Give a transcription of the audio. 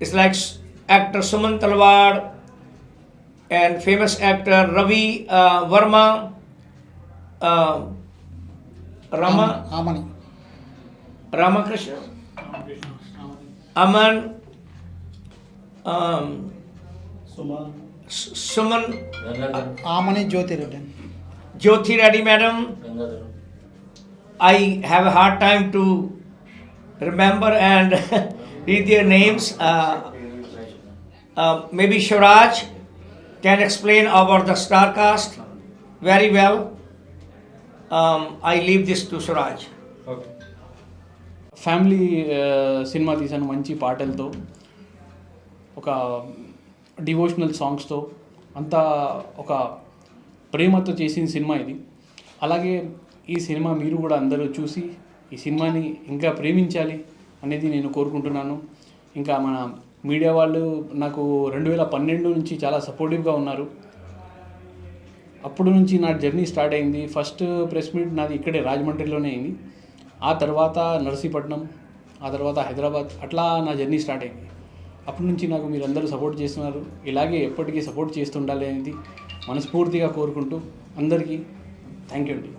It's like actor Suman Talwar and famous actor Ravi uh, Verma, uh, Rama, Amani. Ramakrishna, Aman, um, Suman, Suman, Amani Jyoti Reddy. Jyoti Reddy, madam, I have a hard time to remember and read their names. Uh, uh, maybe Shiraj can explain about the star cast very well. Um, I leave this to Shiraj. Family ఆ, cinema తీశాను మంచి పాటలతో ఒక devotional సాంగ్స్తో అంతా ఒక ప్రేమతో చేసిన cinema ఇది అలాగే ఈ సినిమా మీరు కూడా అందరూ చూసి ఈ సినిమాని ఇంకా ప్రేమించాలి అనేది నేను కోరుకుంటున్నాను. ఇంకా మన మీడియా వాళ్ళు నాకు రెండు వేల పన్నెండు నుంచి చాలా సపోర్టివ్గా ఉన్నారు. అప్పుడు నుంచి నా జర్నీ స్టార్ట్ అయింది. ఫస్ట్ ప్రెస్ మీట్ నాది ఇక్కడే రాజమండ్రిలోనే అయింది. ఆ తర్వాత నర్సీపట్నం ఆ తర్వాత హైదరాబాద్ అట్లా నా జర్నీ స్టార్ట్ అయింది. అప్పటి నుంచి నాకు మీరందరూ సపోర్ట్ చేస్తున్నారు. ఇలాగే ఎప్పటికీ సపోర్ట్ చేస్తుండాలి అనేది మనస్ఫూర్తిగా కోరుకుంటూ అందరికీ థ్యాంక్ యూ అండి.